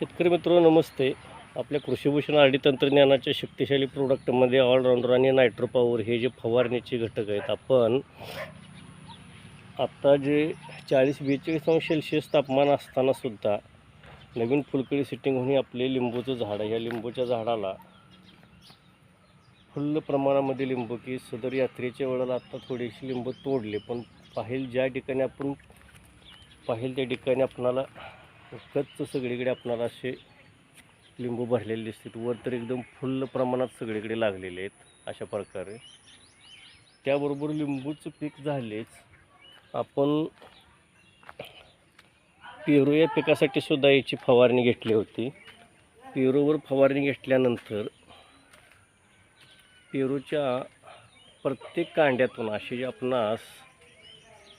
शेतकरी मित्र नमस्ते. आपल्या कृषीभूषण आडी तंत्रज्ञानाच्या शक्तिशाली प्रोडक्टमध्ये ऑलराऊंडर आणि नायट्रोपावर हे जे फवारणीचे घटक आहेत आपण आत्ता जे चाळीस बेचाळीस अंश सेल्सिअस तापमान असतानासुद्धा नवीन फुलकळी सिटिंग होऊन आपले लिंबूचं झाड आहे. या लिंबूच्या झाडाला फुल्ल प्रमाणामध्ये लिंबू की सदर यात्रेच्या वेळेला आत्ता थोडीशी लिंबू तोडले. पण पाहिल ज्या ठिकाणी आपण पाहिल त्या ठिकाणी आपणाला गच्च सगळीकडे आपणाला असे लिंबू भरलेले दिसतात. वर तर एकदम फुल्ल प्रमाणात सगळीकडे लागलेले आहेत अशा प्रकारे. त्याबरोबर लिंबूचं पीक झालेच. आपण पेरू या पिकासाठी सुद्धा याची फवारणी घेतली होती. पेरूवर फवारणी घेतल्यानंतर पेरूच्या प्रत्येक कांड्यातून असे जे आपणास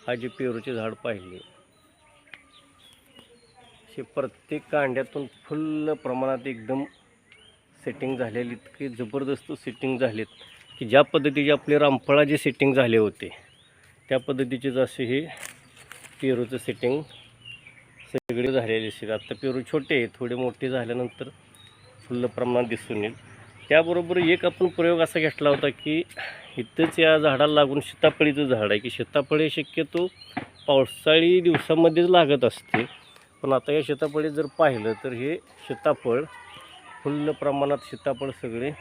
हा जे पेरूचे झाड पाहिले हे प्रत्येक कांड्यातून फुल्ल प्रमाणात एकदम सेटिंग झालेली इतकी जबरदस्त सेटिंग झालेत की ज्या पद्धतीचे आपले रामफळा जे सेटिंग झाले होते त्या पद्धतीचेच असे हे पेरूचं सेटिंग सगळे झालेले असेल आता पेरू छोटे आहे थोडे मोठे झाल्यानंतर फुल्ल प्रमाणात दिसून येईल. त्याबरोबर एक आपण प्रयोग असा घेतला होता की इथंच या झाडाला लागून सीताफळीचं झाड आहे की सीताफळे शक्यतो पावसाळी दिवसामध्येच लागत असते. पण आता या सीताफळी जर पाहिलं तर हे सीताफळ फुल्ल प्रमाणात सीताफळ सगळे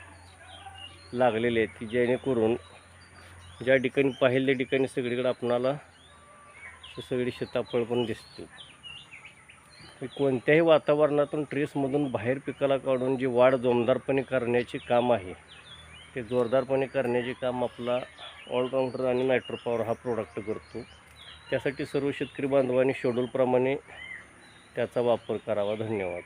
लागलेले आहेत की जेणेकरून ज्या ठिकाणी पाहिल त्या ठिकाणी सगळीकडे आपणाला सगळी सीताफळ पण दिसते. कोणत्याही वातावरणातून ट्रेसमधून बाहेर पिकाला काढून जी वाढ जोमदारपणे करण्याचे काम आहे ते जोरदारपणे करण्याचे काम आपला ऑलराऊंडर आणि नायट्रोपॉवर हा प्रोडक्ट करतो. त्यासाठी सर्व शेतकरी बांधवांनी शेड्यूलप्रमाणे त्याचा वापर करावा. धन्यवाद.